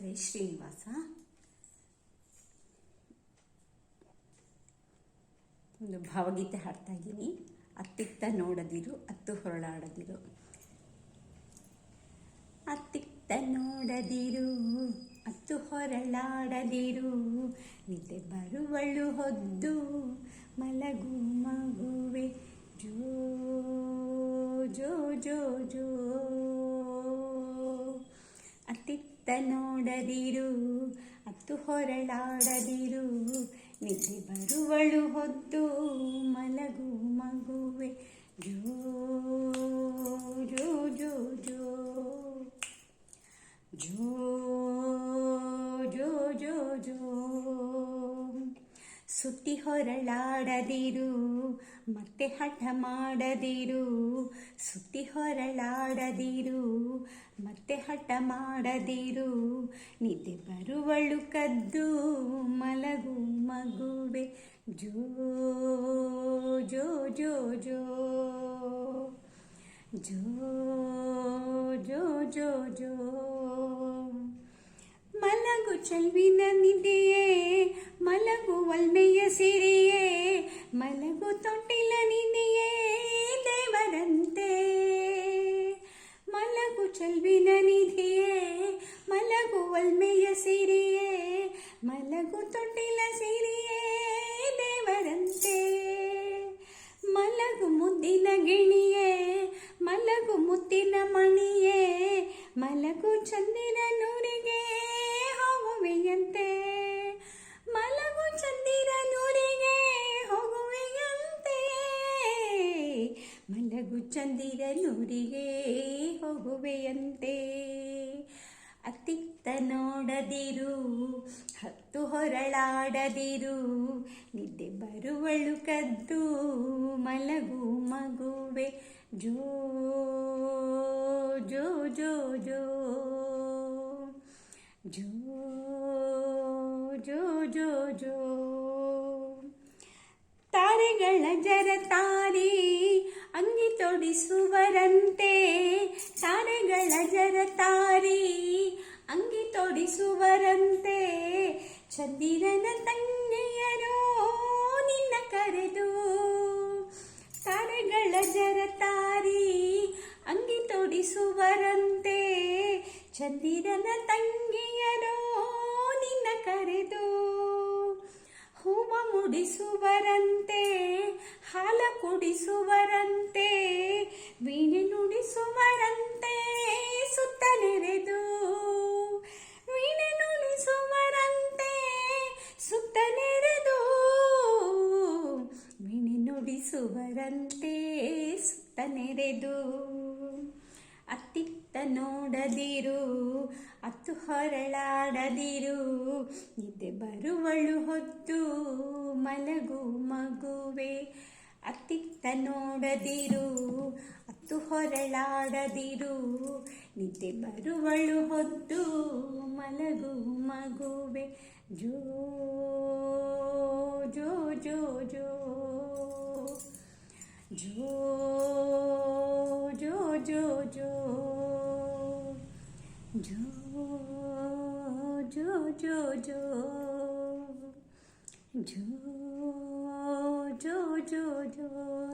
ಹರೇ ಶ್ರೀನಿವಾಸ. ಒಂದು ಭಾವಗೀತೆ ಹಾಡ್ತಾ ಇದ್ದೀನಿ. ಅತ್ತಿತ್ತ ನೋಡದಿರು, ಅತ್ತು ಹೊರಳಾಡದಿರು. ಅತ್ತಿತ್ತ ನೋಡದಿರು, ಅತ್ತು ಹೊರಳಾಡದಿರು. ನಿದ್ದೆ ಬರುವಳು ಹೊದ್ದು, ಮಲಗು ಮಗುವೆ. ಜೋ ಜೋ ಜೋ ಜೋ. ನೋಡದಿರು, ಅತ್ತು ಹೊರಳಾಡದಿರು. ನಿದ್ದೆ ಬರುವಳು ಹೊತ್ತು ಮಲಗು ಮಗುವೆ. ಜೋ ಜೋ ಜೋ ಜೋ. ಜೋ ಜೋ ಜೋ ಜೋ. ಸುತ್ತಿ ಹೊರಳಾಡದಿರು. ಮತ್ತೆ ಹಠ ಮಾಡದಿರು ಸುತ್ತಿ ಹೊರಳಾಡದಿರು, ಮತ್ತೆ ಹಠ ಮಾಡದಿರು, ನಿದ್ದೆ ಬರುವಳು ಕದ್ದು ಮಲಗು ಮಗುವೆ. ಜೋ ಜೋ ಜೋ ಜೋ ಜೋ ಜೋ ಜೋ ಜೋ. ಮಲಗು ಚಲ್ವಿನ ನಿದೆಯೇ ಮಲಗು ವಲ್ಮೆಯ ಸಿರಿಯೇ ತೊಟ್ಟಿಲ ನಿದೆಯೇ ದೇವರಂತೆ ಮಲಗು ಚೆಲ್ವಿನ ನಿಧಿಯೇ ಮಲಗು ಒಲ್ಮೆಯ ಸಿರಿಯೇ ಮಲಗು ತೊಟ್ಟಿಲ ಸಿರಿಯೇ ದೇವರಂತೆ ಮಲಗು ಮುದ್ದಿನ ಗಿಣಿಯೇ ಮಲಗು ಮುತ್ತಿನ ಮಣಿಯೇ ಮಲಗು ಚಂದಿನ ನೂರಿಗೆ ಹೋಗುವೆಯಂತೆ ಮಲಗು ಚಂದಿರ ನೂರಿಗೆ ಹೋಗುವೆಯಂತೆ. ಅತ್ತಿತ್ತ ನೋಡದಿರು, ಹತ್ತು ಹೊರಳಾಡದಿರು, ನಿದ್ದೆ ಬರುವಳು ಕದ್ದು, ಮಲಗು ಮಗುವೆ. ಜೋ ಜೋ ಜೋ ಜೋ ಜೋ ಜೋ ಜೋ ಜೋ. ತಾರೆಗಳ ಜರ ಜರತಾರಿ ಅಂಗಿ ತೊಡಿಸುವರಂತೆ ತಾರೆಗಳ ಜರತಾರಿ ಅಂಗಿ ತೊಡಿಸುವರಂತೆ ಚಂದಿರನ ತಂಗಿಯರೋ ನಿನ್ನ ಕರೆದು ತಾರೆಗಳ ಜರತಾರಿ ಅಂಗಿ ತೊಡಿಸುವರಂತೆ ಚಂದಿರನ ತಂಗಿಯರೋ ನಿನ್ನ ಕರೆದು ಹೂವ ಮುಡಿಸುವರಂತೆ ಹಾಲ ಕುಡಿಸುವರಂತೆ ವೀಣೆ ನುಡಿಸುವರಂತೆ ಸುತ್ತನೆರೆದು ವೀಣೆ ನುಡಿಸುವರಂತೆ ಸುತ್ತನೆರೆದು ವೀಣೆ ನುಡಿಸುವರಂತೆ ಸುತ್ತನೆರೆದು ನೋಡದಿರು ಅತ್ತು ಹೊರಳಾಡದಿರು. ನಿದ್ದೆ ಬರುವಳು ಹೊತ್ತು ಮಲಗು ಮಗುವೆ. ಅತ್ತಿತ್ತ ನೋಡದಿರು, ಅತ್ತು ಹೊರಳಾಡದಿರು. ನಿದ್ದೆ ಬರುವಳು ಹೊತ್ತು ಮಲಗು ಮಗುವೆ. ಜೋ ಜೋ ಜೋ ಜೋ ಜೋ jo jo jo jo jo jo